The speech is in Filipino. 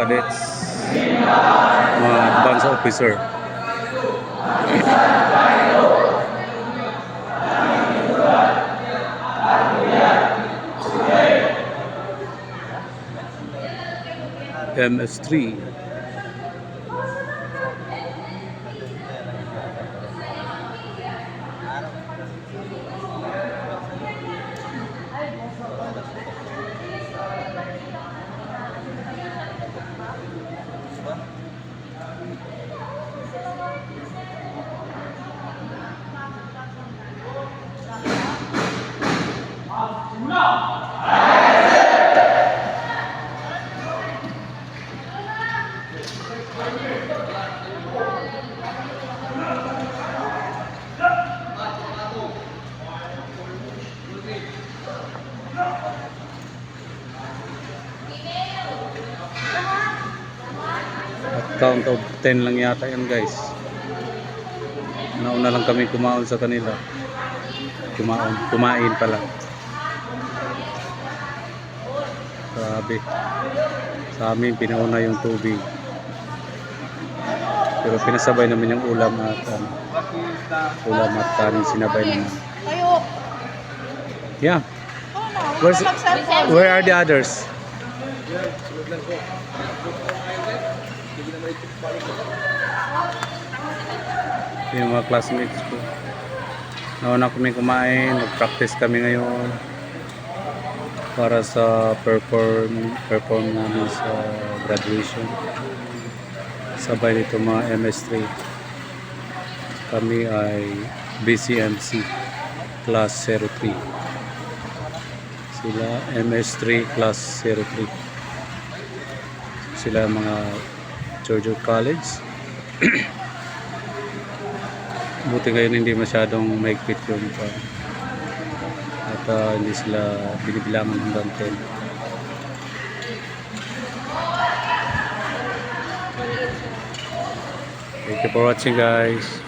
cadets, mga advanced officer. MS3 count of 10 lang yata yan guys. Nauna lang kami kumaon sa kanila. Kumaon, kumain pala. Grabe. Sa amin pinauna yung tubig. Pero pinasabay naman yung ulam at ano, ulam at kanin sinabay naman. Yeah. Oh, no. Where's-. Where are the others? Yung mga classmates ko. Nauna kami kumain, nag-practice kami ngayon para sa perform perform namin sa graduation. Sabay nito mga MS3. Kami ay BCMC class 03 sila MS3 class 03 sila mga Georgia College. Buti ngayon hindi masyadong maigpit yung pa. At ah, hindi sila binibilangan hanggang 10 thank you for watching guys